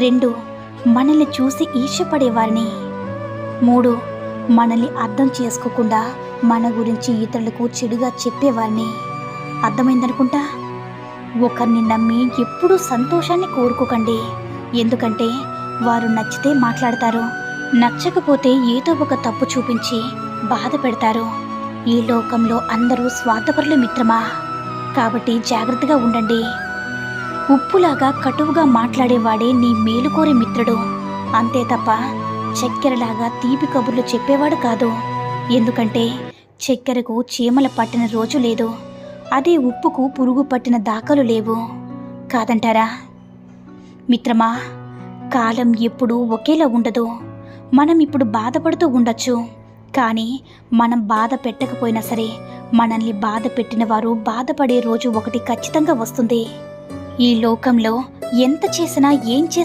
రెండు మనల్ని చూసి ఈర్ష్యపడేవారిని. మూడు మనల్ని అర్థం చేసుకోకుండా మన గురించి ఇతరులకు చెడుగా చెప్పేవారిని. అర్థమైందనుకుంటా? ఒకరిని నమ్మి ఎప్పుడూ సంతోషాన్ని కోరుకోకండి. ఎందుకంటే వారు నచ్చితే మాట్లాడతారు నచ్చకపోతే ఏదో ఒక తప్పు చూపించి బాధ పెడతారు. ఈ లోకంలో అందరూ స్వార్థపరులు మిత్రమా? కాబట్టి జాగ్రత్తగా ఉండండి. ఉప్పులాగా కటువుగా మాట్లాడేవాడే నీ మేలుకోరి మిత్రుడు. అంతే తప్ప చక్కెరలాగా తీపి కబుర్లు చెప్పేవాడు కాదు. ఎందుకంటే చక్కెరకు చీమల పట్టిన రోజు లేదు. అదే ఉప్పుకు పురుగు పట్టిన దాఖలు లేవు. కాదంటారా? మిత్రమా కాలం ఎప్పుడూ ఒకేలా ఉండదు. మనం ఇప్పుడు బాధపడుతూ ఉండొచ్చు. కానీ మనం బాధ పెట్టకపోయినా సరే మనల్ని బాధ పెట్టిన వారు బాధపడే రోజు ఒకటి ఖచ్చితంగా వస్తుంది. ఈ లోకంలో ఎంత చేసినా ఏం చేసినా